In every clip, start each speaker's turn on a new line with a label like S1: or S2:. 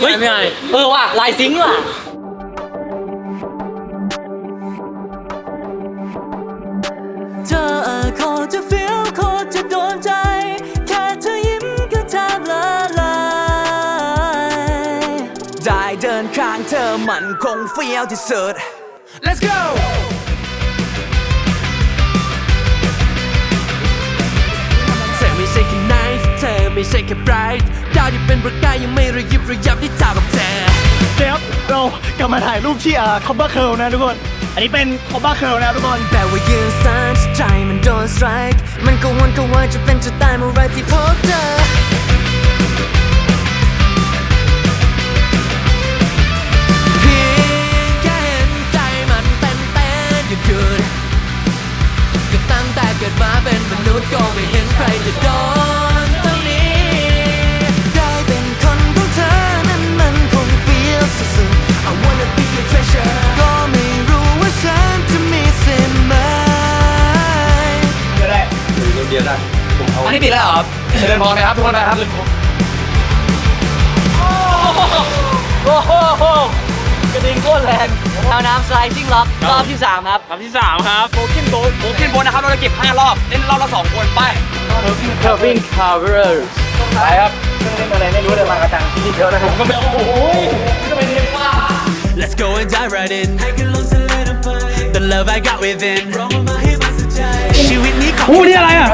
S1: เฮ้ย
S2: ไม่ไงเออว่ะลายซิงค์ว่ะ
S3: เธอโคตรจะฟีลโคตรจะโดนใจ แค่เธอยิ้มก็แทบละลายได้เดินข้างเธอมันคงเฟี้ยวที่สุด Let's go ไม่ใช่แค่ bright ดาวที่เป็นประกายยังไม่ระยิบระยับที่เท่ากับเธอ
S1: เดี๋ยวเรากลับมาถ่ายรูปที่อ่าคอมบ้าเคิลนะทุกคน อันนี้เป็นคอมบ้าเคิลนะทุกคน
S3: แต่ว่ายืนสั่นใจมันโดนสไตรค์มันก็วนก็วายจะเป็นจะตายเมื่อไรที่พบเจอ อันนี้
S2: ปิดแล้วเหรอครับ
S4: เดินพอนะครับทุกคนนะครับ
S2: โอ้โหกระดิ่งโคตรแรงเท้าน้ำสไลดิ้งล็อกรอบที่3ครับ
S4: คำที่สามครับโบกินโบโบกินโบนะครับเราจะเก็บ5รอบเล่นรอบละ2คนไป
S2: Curving Coverers
S4: ไปครับ
S2: ผมก็ไม่โอ้โห
S3: Let's go and dive right in The love I got within ชีวิตนี้ของ
S4: อู้นี่อะไรอะ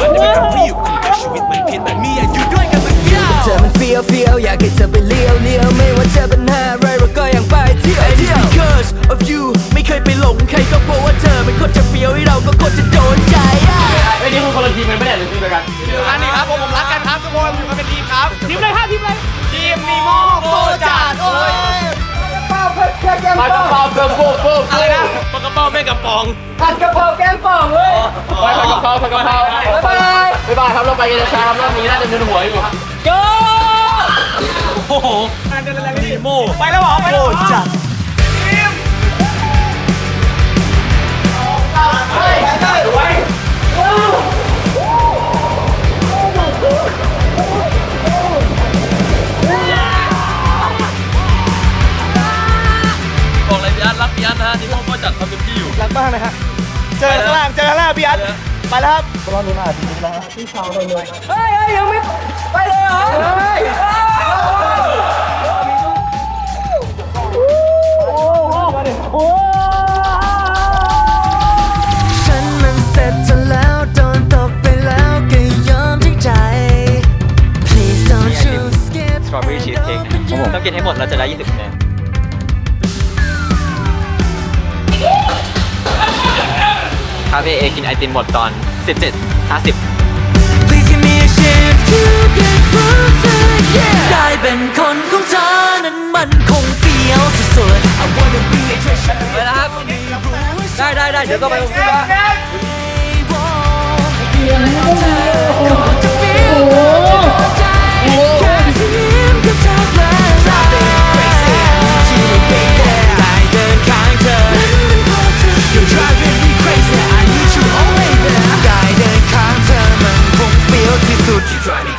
S3: มันจะเป็นของที่อยู่คู่กับชีวิตมันเพียงแต่มีอยากอยู่ด้วยกันมันเฟี้ยวเธอมันเฟี้ยวเฟี้ยวอยากให้เธอไปเลี้ยวเลี้ยวไม่ว่าเจอปัญหาอะไรเราก็ยังไปเที่ยวเที่ยว Because of you ไม่เคยไปหลงใครก็เพราะว่าเธอเป็นคนจะเฟี้ยวให้เราก็คนจะโดนใจอะ
S4: ไอ้นี่คุณคนละทีมกันไม่ได้หรือทีมเดียวกันทีมเดียวกันนี่ครับผมผมรักกันครับทุกคนอยู่กันเป็นทีมครับทีมอะไรครับทีมอะไรทีมนีโม่โกจัดโอ้ยปลากระเป๋าเบิร์โบโบอะไรนะ ปลากระเป๋าแม่งกระป๋อง ผัดกระเพราแกงป่องเว้ยไปผัดกระเพราผัดกระเพราบ๊ายบายบ๊ายบายครับเราไปกันช้าครับรอบนี้น่าจะเดินหัวอยู่ครับ
S2: โอ้โห
S4: นีโม่ไปแล้วเหรอไปแล้วจัด
S2: รักมา
S1: กนะฮะ เจอกันข้างล่าง เจอกันข้างล่างพี่อัดไปแล้วครับ
S3: ฉันมันเสร็จจนแล้วโดนตกไปแล้วก็ยอมทิ้งใจ Please don't you skip
S2: สตรอเบอรี่ชีสเค้กต้องกินให้หมดเราจะได้ 20คะแนน คาเฟ่เอกินไอติมหมดตอน
S3: 17.50ได้เป็นคนขสุ
S2: บได้ได้ได้เดี๋ยวก็ไปคุณว่า keep trying